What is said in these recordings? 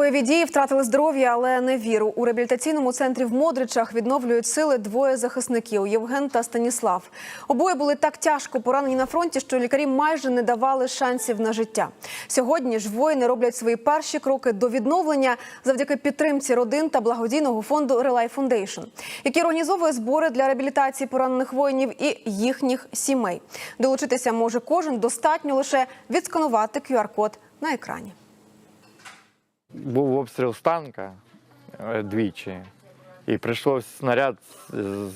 Бойові дії втратили здоров'я, але не віру. У реабілітаційному центрі в Модричах відновлюють сили двоє захисників Євген та Станіслав. Обоє були так тяжко поранені на фронті, що лікарі майже не давали шансів на життя. Сьогодні ж воїни роблять свої перші кроки до відновлення завдяки підтримці родин та благодійного фонду Relay Foundation, який організовує збори для реабілітації поранених воїнів і їхніх сімей. Долучитися може кожен. Достатньо лише відсканувати QR-код на екрані. Був обстріл з танка е, двічі, і прийшов снаряд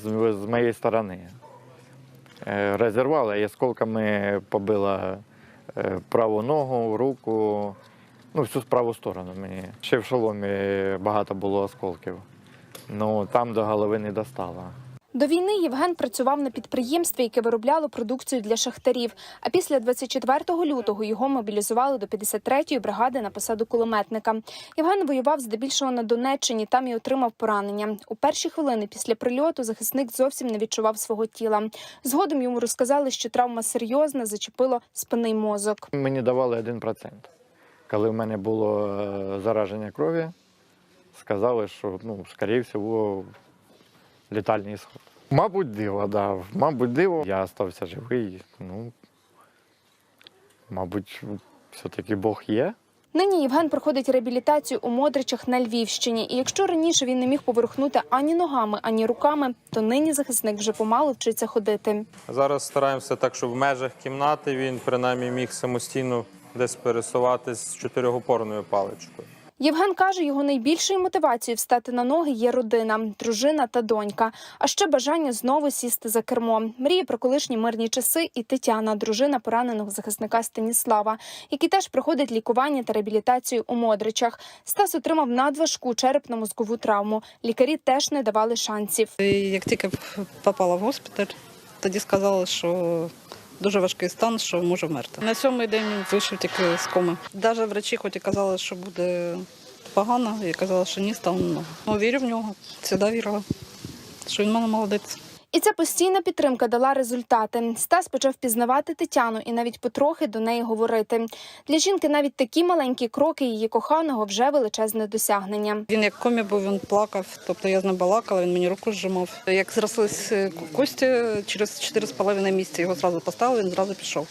з, моєї сторони. Е, Розірвало і осколками побила е, праву ногу, руку, ну, всю праву сторону мені. Ще в шоломі багато було осколків. Ну там до голови не достало. До війни Євген працював на підприємстві, яке виробляло продукцію для шахтарів. А після 24 лютого його мобілізували до 53-ї бригади на посаду кулеметника. Євген воював здебільшого на Донеччині, там і отримав поранення. У перші хвилини після прильоту захисник зовсім не відчував свого тіла. Згодом йому розказали, що травма серйозна, зачепило спинний мозок. Мені давали 1%. Коли в мене було е, зараження крові, сказали, що ну, скоріше всього, літальний ісход. Мабуть, диво, да. Мабуть, диво. Я стався живий. Ну, мабуть, все-таки Бог є. Нині Євген проходить реабілітацію у Модричах на Львівщині. І якщо раніше він не міг поворухнути ані ногами, ані руками, то нині захисник вже помалу вчиться ходити. Зараз стараємося так, щоб в межах кімнати він принаймні міг самостійно десь пересуватись з чотирьохопорною паличкою. Євген каже, його найбільшою мотивацією встати на ноги є родина, дружина та донька. А ще бажання знову сісти за кермо. Мріє про колишні мирні часи і Тетяна, дружина пораненого захисника Станіслава, який теж проходить лікування та реабілітацію у Модричах. Стас отримав надважку черепно-мозкову травму. Лікарі теж не давали шансів. Як тільки попала в госпіталь, тоді сказали, що дуже важкий стан, що може вмерти. На сьомий день він вийшов тільки з коми. Навіть врачі, хоч і казали, що буде погано, і казали, що ні, став. Ну, вірю в нього, завжди вірила, що він мене молодець. І ця постійна підтримка дала результати. Стас почав пізнавати Тетяну і навіть потрохи до неї говорити. Для жінки навіть такі маленькі кроки її коханого вже величезне досягнення. Він як комі був, він плакав, тобто я з ним балакала, він мені руку зжимав. Як зрослись кості, через 4,5 місяці його зразу поставили, він зразу пішов.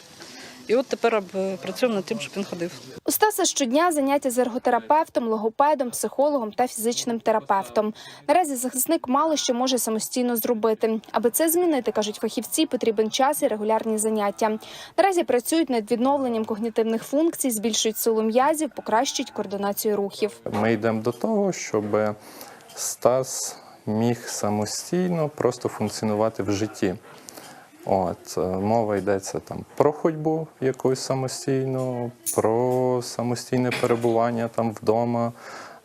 І от тепер е, працюємо над тим, щоб він ходив. У Стаса щодня заняття з ерготерапевтом, логопедом, психологом та фізичним терапевтом. Наразі захисник мало що може самостійно зробити. Аби це змінити, кажуть фахівці, потрібен час і регулярні заняття. Наразі працюють над відновленням когнітивних функцій, збільшують силу м'язів, покращують координацію рухів. Ми йдемо до того, щоб Стас міг самостійно просто функціонувати в житті. От, е, мова йдеться там про ходьбу якусь самостійну, про самостійне перебування там вдома,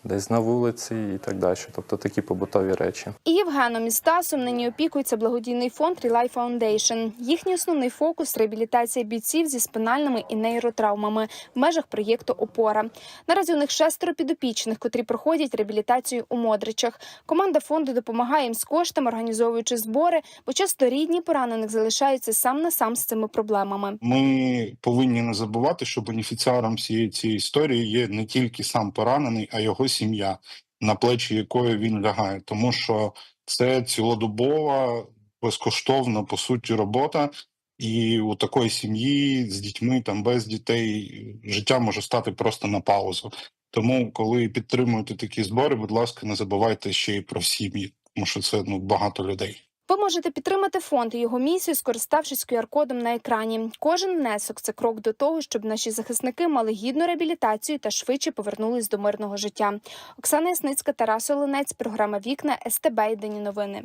десь на вулиці і так далі. Тобто такі побутові речі. І Євгеном і Стасом нині опікується благодійний фонд Relay Foundation. Їхній основний фокус реабілітація бійців зі спинальними і нейротравмами в межах проєкту Опора. Наразі у них шестеро підопічних, котрі проходять реабілітацію у Модричах. Команда фонду допомагає їм з коштами, організовуючи збори, бо часто рідні поранених залишаються сам на сам з цими проблемами. Ми повинні не забувати, що бенефіціаром всієї цієї історії є не тільки сам поранений, а його сім'я, на плечі якої він лягає, тому що це цілодобова, безкоштовна по суті робота. І у такої сім'ї з дітьми, там без дітей, життя може стати просто на паузу. Тому, коли підтримуєте такі збори, будь ласка, не забувайте ще й про сім'ї, тому що це ну багато людей. Ви можете підтримати фонд і його місію, скориставшись QR-кодом на екрані. Кожен внесок це крок до того, щоб наші захисники мали гідну реабілітацію та швидше повернулись до мирного життя. Оксана Ясницька, Тарас Оленець, програма Вікна СТБ. Єдині новини.